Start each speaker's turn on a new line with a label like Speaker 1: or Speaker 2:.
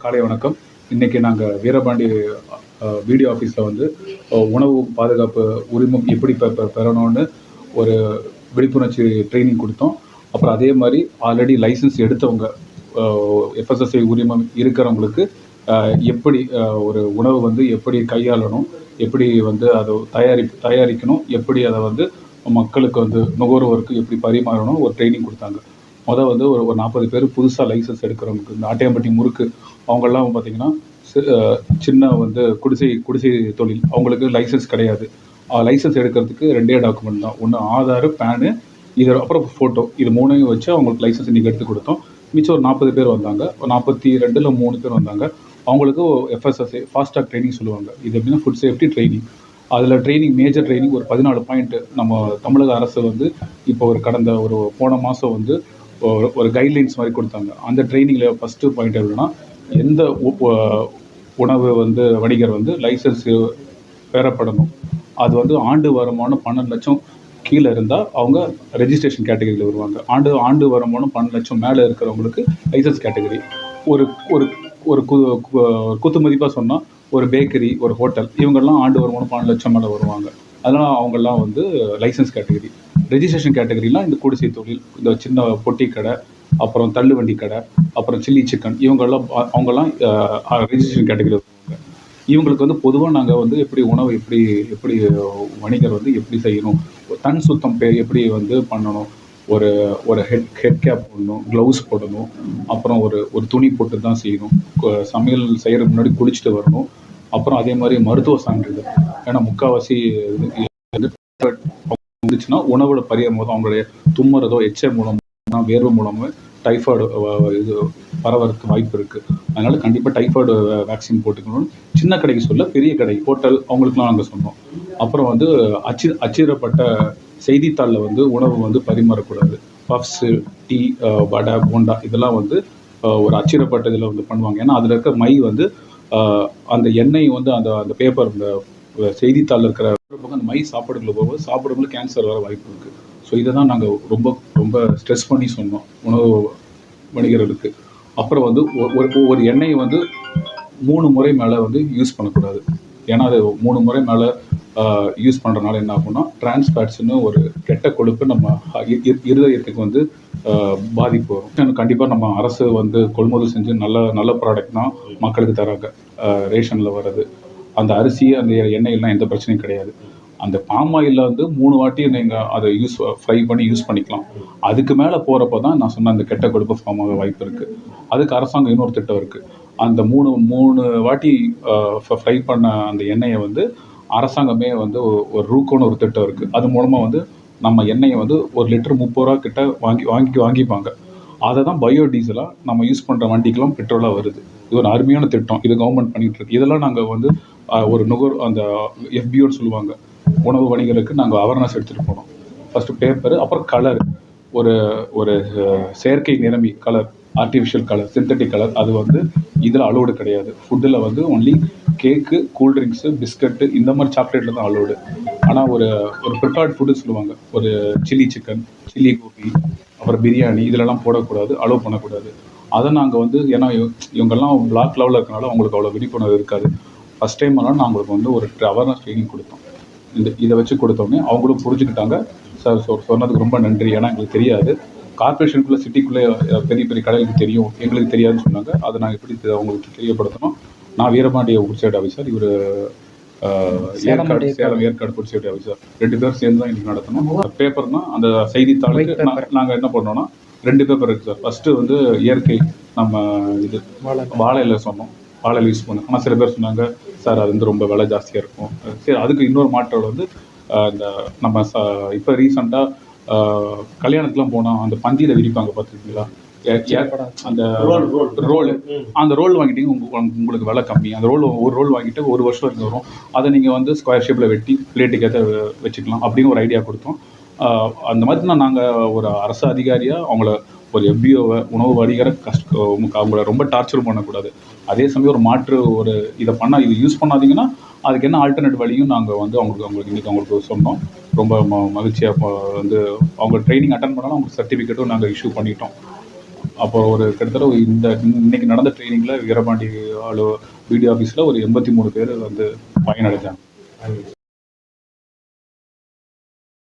Speaker 1: காலை வணக்கம். இன்னைக்கு நாங்கள் வீரபாண்டி அஹ், வீடியோ ஆஃபீஸில் வந்து உணவு பாதுகாப்பு உரிமம் எப்படி பெ பெறணும்னு ஒரு விழிப்புணர்ச்சி ட்ரைனிங் கொடுத்தோம். அப்புறம் அதே மாதிரி ஆல்ரெடி லைசன்ஸ் எடுத்தவங்க எஃப்எஸ்எஸ்ஐ உரிமம் இருக்கிறவங்களுக்கு எப்படி ஒரு உணவு வந்து எப்படி கையாளணும் எப்படி வந்து அதை தயாரி தயாரிக்கணும் எப்படி அதை வந்து மக்களுக்கு வந்து நுகர்வோருக்கு எப்படி பரிமாறணும் ஒரு ட்ரைனிங் கொடுத்தாங்க. மொதல் வந்து ஒரு ஒரு நாற்பது பேர் புதுசாக லைசன்ஸ் எடுக்கிறவங்களுக்கு இந்த ஆட்டையம்பட்டி முறுக்கு அவங்கெல்லாம் பார்த்தீங்கன்னா சின்ன வந்து குடிசை குடிசை தொழில். அவங்களுக்கு லைசன்ஸ் கிடையாது. லைசன்ஸ் எடுக்கிறதுக்கு ரெண்டே டாக்குமெண்ட் தான். ஒன்று ஆதார் பேனு இது அப்புறம் ஃபோட்டோ இது மூணையும் வச்சு அவங்களுக்கு லைசன்ஸ் இன்றைக்கி எடுத்து கொடுத்தோம். மிச்சம் ஒரு நாற்பது பேர் வந்தாங்க. ஒரு நாற்பத்தி ரெண்டில் மூணு பேர் வந்தாங்க. அவங்களுக்கு எஃப்எஸ்எஸ்ஏ ஃபாஸ்டாக் ட்ரைனிங் சொல்லுவாங்க. இது எப்படின்னா ஃபுட் சேஃப்டி ட்ரைனிங் அதில் ட்ரைனிங் மேஜர் ட்ரைனிங் ஒரு பதினாலு பாயிண்ட்டு நம்ம தமிழக அரசு வந்து இப்போ ஒரு கடந்த ஒரு போன மாதம் வந்து ஒரு ஒரு கைட்லைன்ஸ் மாதிரி கொடுத்தாங்க. அந்த ட்ரைனிங்கில் ஃபஸ்ட்டு பாயிண்ட் எப்படின்னா எந்த உணவு வந்து வணிகர் வந்து லைசன்ஸ் பெறப்படணும். அது வந்து ஆண்டு வருமானம் பன்னெண்டு லட்சம் கீழே இருந்தால் அவங்க ரெஜிஸ்ட்ரேஷன் கேட்டகரியில் வருவாங்க. ஆண்டு ஆண்டு வருமானம் பன்னெண்டு லட்சம் மேலே இருக்கிறவங்களுக்கு லைசன்ஸ் கேட்டகரி ஒரு ஒரு ஒரு கு கு- குத்து மதிப்பாக சொன்னால் ஒரு பேக்கரி ஒரு ஹோட்டல் இவங்கெல்லாம் ஆண்டு வருமானம் பன்னெண்டு லட்சம் மேலே வருவாங்க. அதனால் அவங்கெல்லாம் வந்து லைசன்ஸ் கேட்டகரி ரெஜிஸ்ட்ரேஷன் கேட்டகரிலாம் இந்த குடிசை தொழில் இந்த சின்ன பொட்டி கடை அப்புறம் தள்ளுவண்டி கடை அப்புறம் சில்லி சிக்கன் இவங்கெல்லாம் அவங்கெல்லாம் ரெஜிஸ்ட்ரேஷன் கேட்டகரி வருவாங்க இவங்களுக்கு வந்து பொதுவாக நாங்கள் வந்து எப்படி உணவு எப்படி எப்படி வணிகர் வந்து எப்படி செய்யணும் தன் சுத்தம் பே எப்படி வந்து பண்ணணும் ஒரு ஒரு ஹெட் ஹெட் கேப் போடணும் க்ளவுஸ் போடணும் அப்புறம் ஒரு ஒரு துணி போட்டு தான் செய்யணும் சமையல் செய்கிறதுக்கு முன்னாடி குளிச்சுட்டு வரணும் அப்புறம் அதே மாதிரி மருத்துவ சான்றிதழ். ஏன்னா முக்கால்வாசி இருந்துச்சுன்னா உணவோட பரியும் போது அவங்களுடைய தும்முறதோ எச்ச மூலமாக வேர்வை மூலமாக டைஃபாய்டு இது பரவறதுக்கு வாய்ப்பு இருக்குது அதனால கண்டிப்பாக டைஃபாய்டு வேக்சின் போட்டுக்கணும் சின்ன கடைக்கு சொல்ல பெரிய கடை ஹோட்டல் அவங்களுக்குலாம் நாங்கள் சொன்னோம். அப்புறம் வந்து அச்சி அச்சிடப்பட்ட செய்தித்தாளில் வந்து உணவு வந்து பரிமாறக்கூடாது. பஃப்ஸு டீ வடை போண்டா இதெல்லாம் வந்து ஒரு அச்சிடப்பட்ட இதில் வந்து பண்ணுவாங்க. ஏன்னா அதில் இருக்க மை வந்து அந்த எண்ணெய் வந்து அந்த அந்த பேப்பர் இந்த செய்தித்தாளில் இருக்கிற பக்கம் அந்த மை சாப்பாடுகளை போகும்போது சாப்பிடும்போது கேன்சர் வர வாய்ப்பு இருக்குது ஸோ இதை தான் நாங்கள் ரொம்ப ரொம்ப ஸ்ட்ரெஸ் பண்ணி சொன்னோம். உணவு வணிகர்களுக்கு. அப்புறம் வந்து ஒ- ஒரு எண்ணெயை வந்து மூணு முறை மேலே வந்து யூஸ் பண்ணக்கூடாது. ஏன்னா அது மூணு முறை மேலே யூஸ் பண்ணுறனால என்ன ஆகும்னா டிரான்ஸ்பேட்ஸ்னு ஒரு கெட்ட கொழுப்பு நம்ம இருதயத்துக்கு வந்து பாதிப்பு வரும். கண்டிப்பாக நம்ம அரசு வந்து கொள்முதல் செஞ்சு நல்ல நல்ல ப்ராடக்ட் தான் மக்களுக்கு தராங்க. ரேஷனில் வர்றது. அந்த அரிசி அந்த எண்ணெயெல்லாம் எந்த பிரச்சனையும் கிடையாது. அந்த பாம் ஆயிலில் வந்து மூணு வாட்டி நீங்கள் அதை யூஸ் ஃப்ரை பண்ணி யூஸ் பண்ணிக்கலாம். அதுக்கு மேலே போகிறப்ப தான் நான் சொன்ன அந்த கெட்ட கொடுப்பு ஃபார்ம் ஆக வாய்ப்பு இருக்குது அதுக்கு அரசாங்கம் இன்னொரு திட்டம் இருக்குது அந்த மூணு மூணு வாட்டி ஃப்ரை பண்ண அந்த எண்ணெயை வந்து அரசாங்கமே வந்து ஒரு ரூக்கோன்னு ஒரு திட்டம் இருக்குது அது மூலமாக வந்து நம்ம எண்ணெயை வந்து ஒரு லிட்டர் முப்பது ரூபா கிட்ட வாங்கி வாங்கி வாங்கிப்பாங்க. அதை தான் பயோ டீசலாக நம்ம யூஸ் பண்ணுற வண்டிக்கெல்லாம் பெட்ரோலாக வருது. இது ஒரு அருமையான திட்டம். இது கவர்மெண்ட் பண்ணிகிட்டு இருக்கு. இதெல்லாம் நாங்கள் வந்து ஒரு நுகர் அந்த எஃபிஓன்னு சொல்லுவாங்க. உணவு வணிகருக்கு நாங்கள் அவேர்னஸ் எடுத்துகிட்டு போனோம். ஃபஸ்ட்டு பேப்பர் அப்புறம் கலர் ஒரு ஒரு செயற்கை நிறமி colour artificial colour synthetic colour அது வந்து இதில் அலோடு கிடையாது. ஃபுட்டில் வந்து ஒன்லி கேக்கு கூல்ட்ரிங்க்ஸு பிஸ்கட்டு இந்த மாதிரி சாக்லேட்டில் தான் அலோடு ஆனால் ஒரு ஒரு ப்ரிப்பேர்ட் ஃபுட்டு சொல்லுவாங்க. ஒரு சில்லி சிக்கன் சில்லி கோபி அப்புறம் பிரியாணி இதிலெல்லாம் போடக்கூடாது அலோவ் பண்ணக்கூடாது. அதை நாங்கள் வந்து ஏன்னா இவங்கெல்லாம் பிளாக் லெவலில் இருக்கனால அவங்களுக்கு அவ்வளோ விழிப்புணர்வு இருக்காது. ஃபஸ்ட் டைம் ஆனால் நாங்களுக்கு வந்து ஒரு அவேர்னஸ் ட்ரைனிங் கொடுத்தோம். இந்த இதை வச்சு கொடுத்தோன்னே அவங்களும் புரிஞ்சுக்கிட்டாங்க. சார் சொ சொன்னதுக்கு ரொம்ப நன்றி. ஏன்னா எங்களுக்கு தெரியாது. கார்பரேஷனுக்குள்ளே சிட்டிக்குள்ளே பெரிய பெரிய கடைகளுக்கு தெரியும். எங்களுக்கு தெரியாதுன்னு சொன்னாங்க. அதை நாங்கள் எப்படி அவங்களுக்கு தெரியப்படுத்தணும்? நான் வீரபாண்டிய சேஃப்டி ஆஃபீஸர் இவர் Yercaud Salem Yercaud food safety officer ரெண்டு பேரும் சேர்ந்து தான் இன்னைக்கு நடத்தணும். பேப்பர்னா அந்த செய்தித்தாளுக்கு நா- நாங்க என்ன பண்ணோம்னா ரெண்டு பேப்பர் இருக்கு சார் ஃபர்ஸ்ட் வந்து இயற்கை நம்ம இது வாழை. இலை சொன்னோம். இலை யூஸ் பண்ணோம் ஆனால் சில பேர் சொன்னாங்க சார் அது வந்து ரொம்ப விலை ஜாஸ்தியாக இருக்கும். சரி அதுக்கு இன்னொரு மாற்றம் வந்து இந்த நம்ம ச இப்போ ரீசெண்டாக கல்யாணத்துக்குலாம் போனால் அந்த பந்தியில் விரிப்பாங்க பார்த்துருக்கீங்களா அந்த ரோல் அந்த ரோல் வாங்கிட்டீங்க உங்க- உங்க- உங்களுக்கு விலை கம்மி. அந்த ரோல் ஒரு ரோல் வாங்கிட்டு ஒரு வருஷம் வரைக்கும் வரும். அதை நீங்கள் வந்து ஸ்கொயர் ஷேப்பில் வெட்டி பிளேட்டுக்கு ஏற்ற வச்சுக்கலாம் அப்படின்னு ஒரு ஐடியா கொடுத்தோம். அந்த மாதிரி தான் நாங்கள் ஒரு அரசு அதிகாரியாக அவங்கள ஒரு எஃபிஓவை உணவு வணிகரை கஷ்ட அவங்கள ரொம்ப டார்ச்சர் பண்ணக்கூடாது. அதே சமயம் ஒரு மாற்று ஒரு இதை பண்ணால் இது யூஸ் பண்ணாதீங்கன்னா அதுக்கு என்ன ஆல்டர்னேட் வழியும் நாங்கள் வந்து அவங்களுக்கு அவங்களுக்கு இன்றைக்கி அவங்களுக்கு சொன்னோம். ரொம்ப ம மகிழ்ச்சியாக வந்து அவங்க ட்ரைனிங் அட்டன் பண்ணாலும் அவங்களுக்கு சர்டிஃபிகேட்டும் நாங்கள் இஷ்யூ பண்ணிட்டோம். அப்போ ஒரு கிட்டத்தட்ட இந்த இன்னைக்கு நடந்த ட்ரைனிங்கில் வீரபாண்டி அலு பிடிஓ ஆஃபீஸில் ஒரு எண்பத்தி மூணு பேர் வந்து பயனடைஞ்சாங்க.